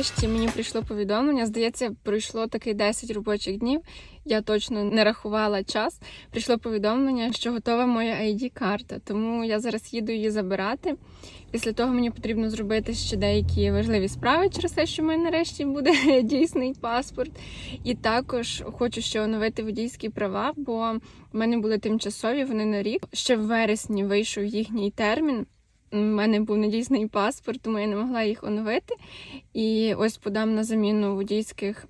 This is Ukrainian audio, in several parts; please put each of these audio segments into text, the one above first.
Нарешті мені прийшло повідомлення. Здається, пройшло таки 10 робочих днів. Я точно не рахувала час. Прийшло повідомлення, що готова моя ID-карта, тому я зараз їду її забирати. Після того мені потрібно зробити ще деякі важливі справи через те, що в мене нарешті буде дійсний паспорт. І також хочу ще оновити водійські права, бо в мене були тимчасові, вони на рік. Ще в вересні вийшов їхній термін. У мене був недійсний паспорт, тому я не могла їх оновити. І ось подам на заміну водійських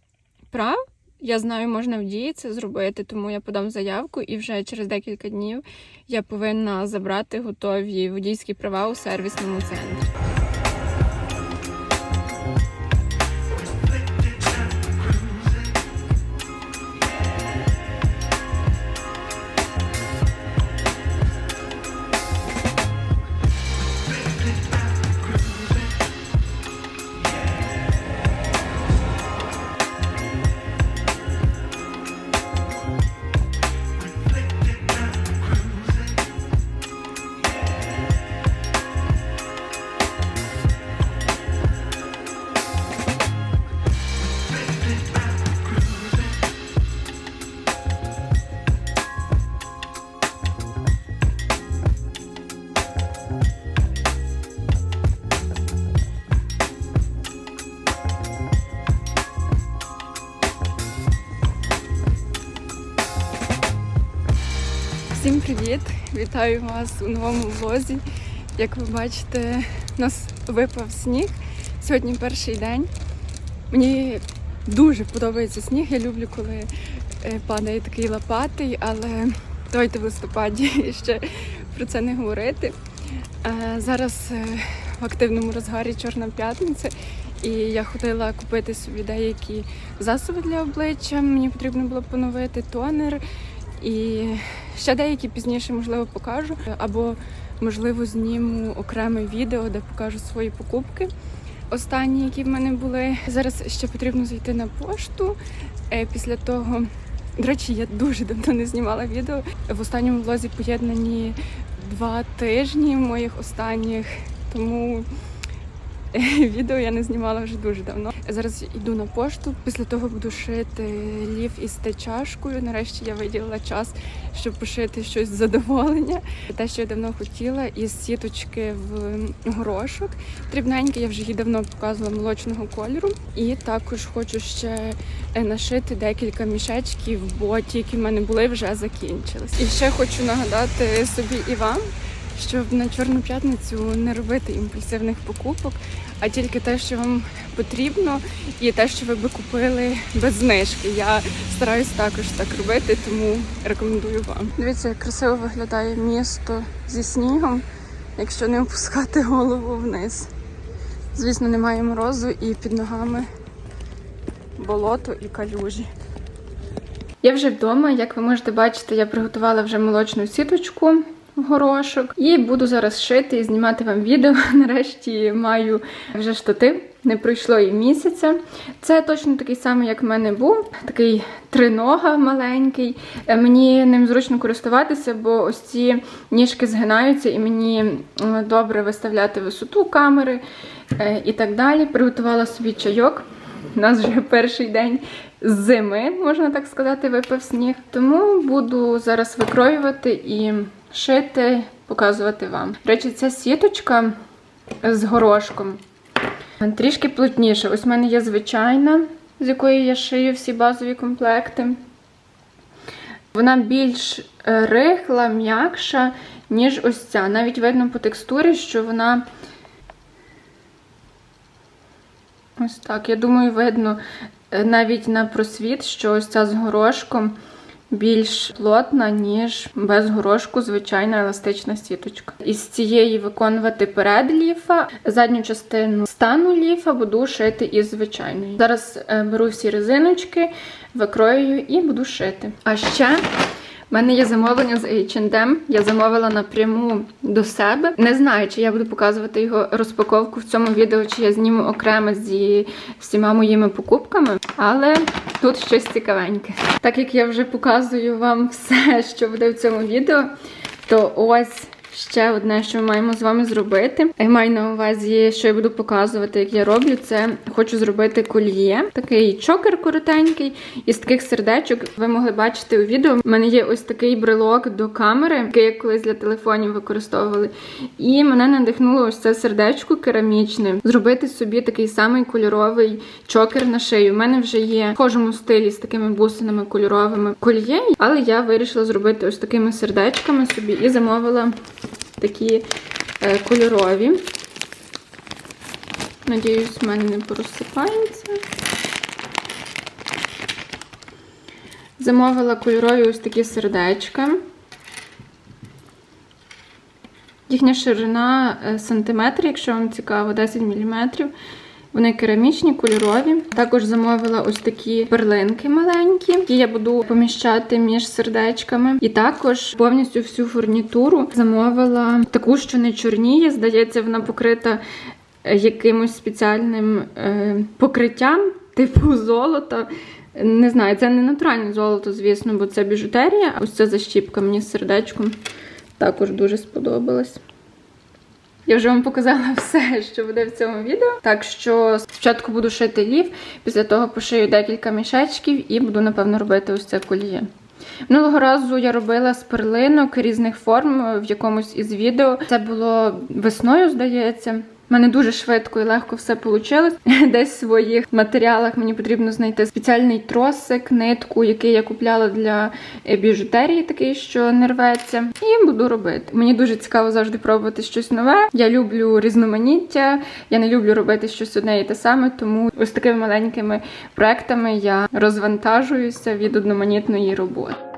прав. Я знаю, можна в дії це зробити, тому я подам заявку, і вже через декілька днів я повинна забрати готові водійські права у сервісному центрі. Вітаю вас у новому влозі. Як ви бачите, у нас випав сніг. Сьогодні перший день. Мені дуже подобається сніг. Я люблю, коли е, падає такий лопатий, але давайте в листопаді ще про це не говорити. Е, Зараз е, в активному розгарі Чорна п'ятниця, і я ходила купити собі деякі засоби для обличчя. Мені потрібно було поновити тонер. І ще деякі пізніше, можливо, покажу. Або, можливо, зніму окреме відео, де покажу свої покупки. Останні, які в мене були. Зараз ще потрібно зайти на пошту. Е, Після того, до речі, я дуже давно не знімала відео. В останньому влозі поєднані два тижні моїх останніх, тому відео я не знімала вже дуже давно. Зараз йду на пошту. Після того буду шити лів із те-чашкою. Нарешті я виділила час, щоб пошити щось з задоволення. Те, що я давно хотіла, із сіточки в горошок. Дрібненьке, я вже її давно показувала молочного кольору. І також хочу ще е, нашити декілька мішечків, бо ті, які в мене були, вже закінчились. І ще хочу нагадати собі і вам. Щоб на чорну п'ятницю не робити імпульсивних покупок, а тільки те, що вам потрібно, і те, що ви би купили без знижки. Я стараюсь також так робити, тому рекомендую вам. Дивіться, як красиво виглядає місто зі снігом, якщо не опускати голову вниз. Звісно, немає морозу і під ногами болото і калюжі. Я вже вдома, як ви можете бачити, я приготувала вже молочну сіточку горошок і буду зараз шити і знімати вам відео. Нарешті маю вже штатив. Не пройшло і місяця. Це точно такий самий, як в мене був. Такий тринога маленький. Е, Мені ним зручно користуватися, бо ось ці ніжки згинаються, і мені добре виставляти висоту камери е, і так далі. Приготувала собі чайок. У нас вже перший день зими, можна так сказати, випав сніг. Тому буду зараз викроювати і шити, показувати вам. До речі, ця сіточка з горошком трішки плотніша. Ось в мене є звичайна, з якої я шию всі базові комплекти. Вона більш е, рихла, м'якша, ніж ось ця. Навіть видно по текстурі, що вона. Ось так. Я думаю, видно е, навіть на просвіт, що ось ця з горошком більш плотна, ніж без горошку звичайна еластична сіточка. Із цієї виконувати перед ліфа, задню частину стану ліфа буду шити із звичайної. Зараз е, беру всі резиночки, викроюю і буду шити. А ще у мене є замовлення з H&M. Я замовила напряму до себе. Не знаю, чи я буду показувати його розпаковку в цьому відео, чи я зніму окремо зі всіма моїми покупками, але тут щось цікавеньке. Так як я вже показую вам все, що буде в цьому відео, то ось Ще одне, що ми маємо з вами зробити. Я маю на увазі, що я буду показувати, як я роблю. Це хочу зробити кольє, такий чокер коротенький із таких сердечок. Ви могли бачити у відео. У мене є ось такий брелок до камери, який я колись для телефонів використовували. І мене надихнуло ось це сердечко керамічне. Зробити собі такий самий кольоровий чокер на шию. У мене вже є в схожому стилі з такими бусинами кольоровими кольє, але я вирішила зробити ось такими сердечками собі і замовила такі е, кольорові. Надіюсь, в мене не порозсипається. Замовила кольорові ось такі сердечка. Їхня ширина е, сантиметр, якщо вам цікаво, 10 мм. Вони керамічні, кольорові. Також замовила ось такі перлинки маленькі, які я буду поміщати між сердечками. І також повністю всю фурнітуру замовила таку, що не чорніє. Здається, вона покрита е, якимось спеціальним е, покриттям, типу золота. Не знаю, це не натуральне золото, звісно, бо це біжутерія. Ось ця защіпка мені з сердечком також дуже сподобалась. Я вже вам показала все, що буде в цьому відео. Так що спочатку буду шити лів, після того пошию декілька мішечків і буду, напевно, робити ось це коліє. Минулого разу я робила з перлинок різних форм в якомусь із відео. Це було весною, здається. Мене дуже швидко і легко все вийшло. Десь в своїх матеріалах мені потрібно знайти спеціальний тросик, нитку, який я купляла для е, біжутерії, такий, що не рветься. І буду робити. Мені дуже цікаво завжди пробувати щось нове. Я люблю різноманіття, я не люблю робити щось одне і те саме, тому ось такими маленькими проектами я розвантажуюся від одноманітної роботи.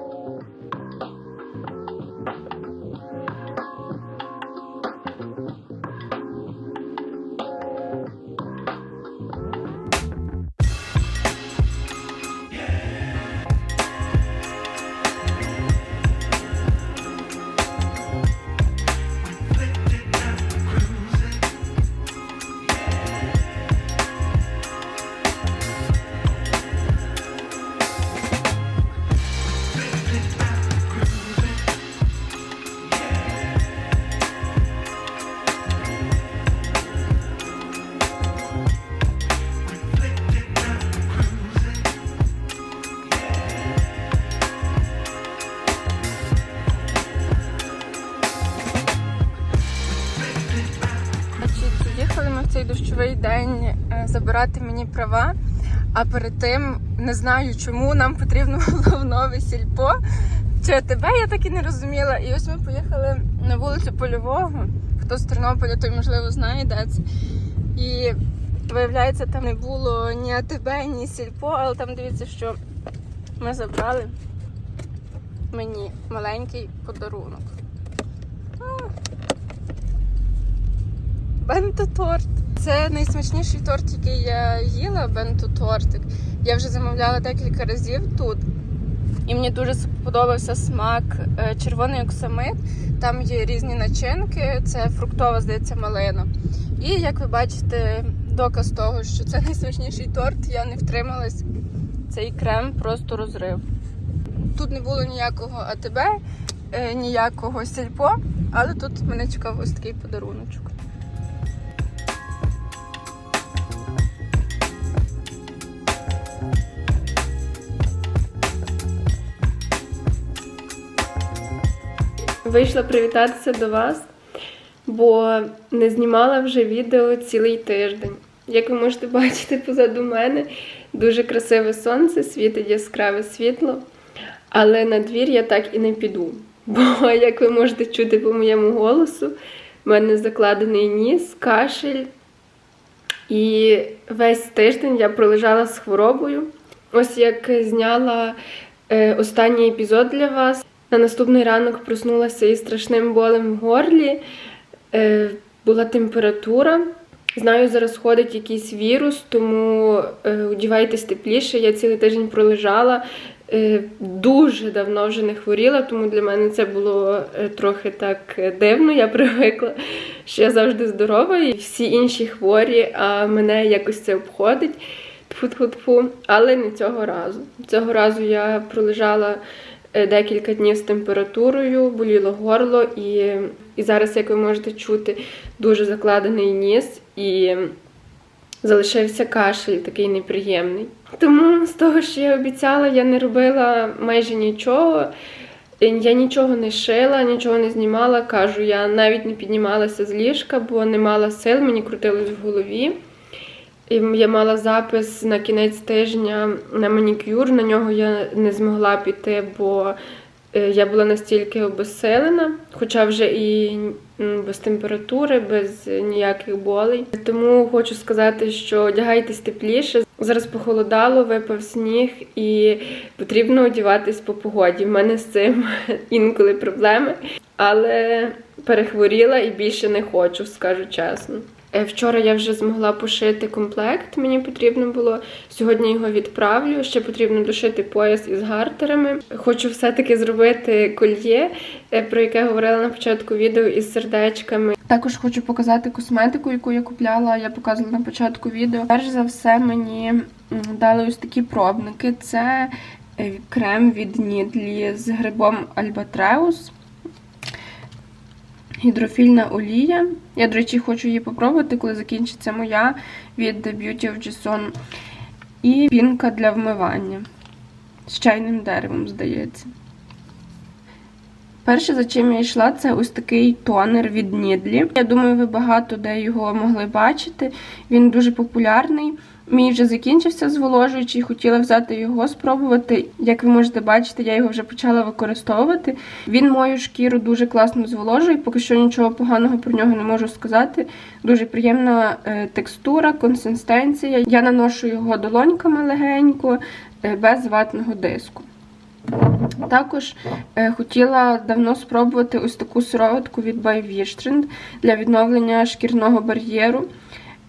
А перед тим не знаю, чому нам потрібно було в нове сільпо. Чи тебе я так і не розуміла. І ось ми поїхали на вулицю Польового. Хто з Тернополя, той можливо знає, де це. І виявляється, там не було ні АТБ, ні сільпо, але там дивіться, що ми забрали мені маленький подарунок. Бенто-торт. Це найсмачніший торт, який я їла, бенто-тортик. Я вже замовляла декілька разів тут. І мені дуже сподобався смак е, червоний оксамит. Там є різні начинки, це фруктова, здається, малина. І як ви бачите, доказ того, що це найсмачніший торт, я не втрималась. Цей крем просто розрив. Тут не було ніякого АТБ, е, ніякого сільпо, але тут мене чекав ось такий подаруночок. Вийшла привітатися до вас, бо не знімала вже відео цілий тиждень. Як ви можете бачити позаду мене, дуже красиве сонце, світить яскраве світло, але на двір я так і не піду. Бо, як ви можете чути по моєму голосу, в мене закладений ніс, кашель. І весь тиждень я пролежала з хворобою. Ось як зняла е, останній епізод для вас. На наступний ранок проснулася із страшним болем в горлі, е, була температура. Знаю, зараз ходить якийсь вірус, тому е, одівайтесь тепліше. Я цілий тиждень пролежала. Е, дуже давно вже не хворіла, тому для мене це було е, трохи так е, дивно. Я привикла, що я завжди здорова, і всі інші хворі, а мене якось це обходить. Тфу-тфу-тфу. Але не цього разу. Цього разу я пролежала декілька днів з температурою, боліло горло, і, і зараз, як ви можете чути, дуже закладений ніс і залишився кашель такий неприємний. Тому з того, що я обіцяла, я не робила майже нічого. Я нічого не шила, нічого не знімала. Кажу, я навіть не піднімалася з ліжка, бо не мала сил, мені крутилось в голові. І я мала запис на кінець тижня на манікюр. На нього я не змогла піти, бо е, я була настільки обезсилена, хоча вже і без температури, без ніяких болей. Тому хочу сказати, що одягайтесь тепліше. Зараз похолодало, випав сніг, і потрібно одягатись по погоді. В мене з цим інколи проблеми, але перехворіла і більше не хочу, скажу чесно. Е, Вчора я вже змогла пошити комплект, мені потрібно було. Сьогодні його відправлю. Ще потрібно дошити пояс із гартерами. Хочу все-таки зробити кольє, е, про яке говорила на початку відео із сердечками. Також хочу показати косметику, яку я купляла. Я показувала на початку відео. Перш за все, мені дали ось такі пробники. Це е, крем від Нідлі з грибом Альбатреус гідрофільна олія. Я, до речі, хочу її попробувати, коли закінчиться моя від Beauty of Jason. І пінка для вмивання з чайним деревом, здається. Перше, за чим я йшла, це ось такий тонер від Нідлі. Я думаю, ви багато де його могли бачити. Він дуже популярний. Мій вже закінчився зволожуючий, хотіла взяти його спробувати. Як ви можете бачити, я його вже почала використовувати. Він мою шкіру дуже класно зволожує, поки що нічого поганого про нього не можу сказати. Дуже приємна е, текстура, консистенція. Я наношу його долоньками легенько, е, без ватного диску. Також е, хотіла давно спробувати ось таку сироватку від By для відновлення шкірного бар'єру.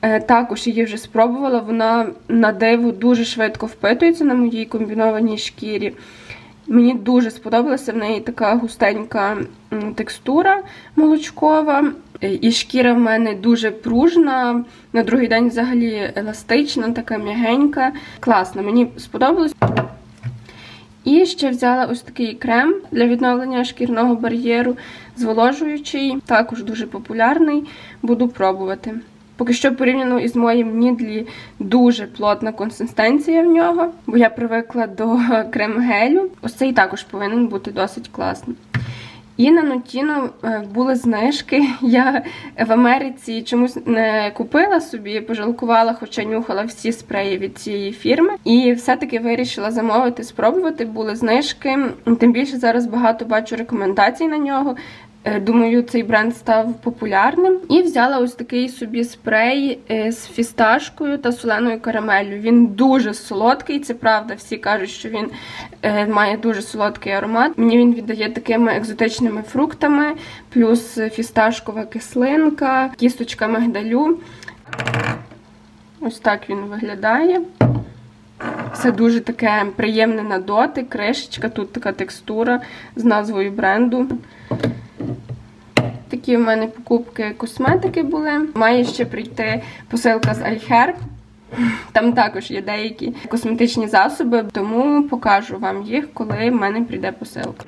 Е, також її вже спробувала, вона на диво дуже швидко впитується на моїй комбінованій шкірі. Мені дуже сподобалася в неї така густенька текстура молочкова. Е, І шкіра в мене дуже пружна. На другий день взагалі еластична, така м'ягенька. Класно, мені сподобалось. І ще взяла ось такий крем для відновлення шкірного бар'єру, зволожуючий, також дуже популярний. Буду пробувати. Поки що порівняно із моїм Нідлі дуже плотна консистенція в нього, бо я привикла до крем-гелю. Ось цей також повинен бути досить класний. І на Нотіно е, були знижки. Я в Америці чомусь не купила собі, пожалкувала, хоча нюхала всі спреї від цієї фірми. І все-таки вирішила замовити, спробувати. Були знижки. Тим більше зараз багато бачу рекомендацій на нього. Е, Думаю, цей бренд став популярним. І взяла ось такий собі спрей е, з фісташкою та соленою карамеллю. Він дуже солодкий, це правда. Всі кажуть, що він е, має дуже солодкий аромат. Мені він віддає такими екзотичними фруктами, плюс фісташкова кислинка, кісточка мигдалю. Ось так він виглядає. Все дуже таке приємне на дотик, кришечка, тут така текстура з назвою бренду такі в мене покупки косметики були. Має ще прийти посилка з Альхерб. Там також є деякі косметичні засоби, тому покажу вам їх, коли в мене прийде посилка.